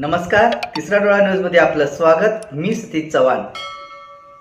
नमस्कार तिसरा डोळा न्यूजमध्ये आपलं स्वागत. मी सतीश चव्हाण.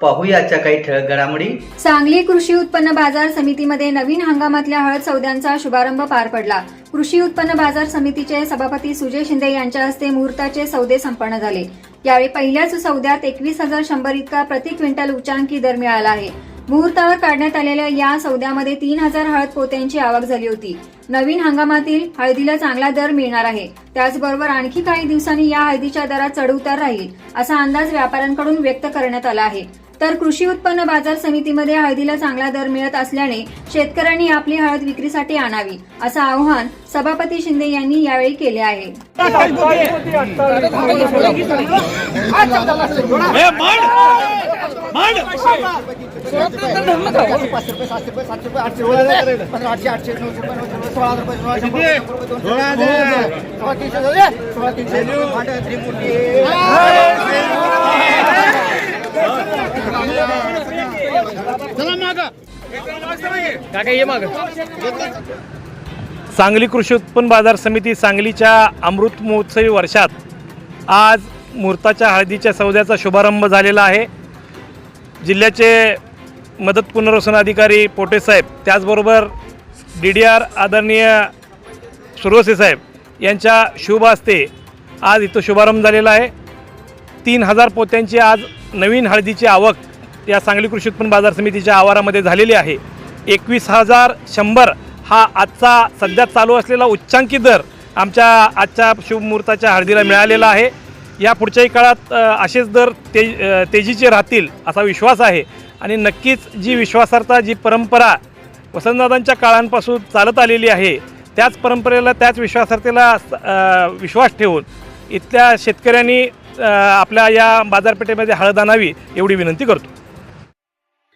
पाहूयाच्या काही ठळक घडामोडी. सांगली कृषी उत्पन्न बाजार समितीमध्ये नवीन हंगामातल्या हळद सौद्यांचा शुभारंभ पार पडला. कृषी उत्पन्न बाजार समितीचे सभापती सुजय शिंदे यांच्या हस्ते मुहूर्ताचे सौदे संपन्न झाले. यावेळी पहिल्याच सौद्यात एकवीस हजार शंभर इतका प्रति क्विंटल उच्चांकी दर मिळाला आहे. मुहूर्तावर काढण्यात आलेल्या या सौद्यामध्ये तीन हजार हळद पोत्यांची आवक झाली होती. नवीन हंगामातील हळदीला चांगला दर मिळणार आहे. त्याचबरोबर आणखी काही दिवसांनी या हळदीच्या दरात चढउतार राहील असा अंदाज व्यापाऱ्यांकडून व्यक्त करण्यात आला आहे. तर कृषी उत्पन्न बाजार समितीमध्ये हळदीला चांगला दर मिळत असल्याने शेतकऱ्यांनी आपली हळद विक्रीसाठी आणावी असं आवाहन सभापती शिंदे यांनी यावेळी केले आहे मांड मांड सांगली कृषी उत्पन्न बाजार समिती सांगलीच्या अमृत महोत्सवी वर्षात आज मुहूर्ताच्या हळदीच्या सौद्याचा शुभारंभ झालेला आहे. जिल्ह्याचे मदत पुनर्वसन अधिकारी पोटे साहेब त्याचबरोबर डी डी आर आदरणीय सुरवसे साहेब यांच्या शुभ हस्ते आज इथं शुभारंभ झालेला आहे. तीन हजार पोत्यांची आज नवीन हळदीची आवक या सांगली कृषी उत्पन्न बाजार समितीच्या आवारामध्ये झालेली आहे. एकवीस हजार शंभर हा आजचा सध्या चालू असलेला उच्चांकी दर आमच्या आजच्या शुभमुहूर्ताच्या हळदीला मिळालेला आहे. या पुढच्याही काळात असेच दर ते तेजीचे राहतील असा विश्वास आहे. आणि नक्कीच जी विश्वासार्हता जी परंपरा वसंतदादांच्या काळांपासून चालत आलेली आहे त्याच परंपरेला त्याच विश्वासार्थेला विश्वास ठेवून इथल्या शेतकऱ्यांनी आपल्या या बाजारपेठेमध्ये हळद आणावी एवढी विनंती करतो.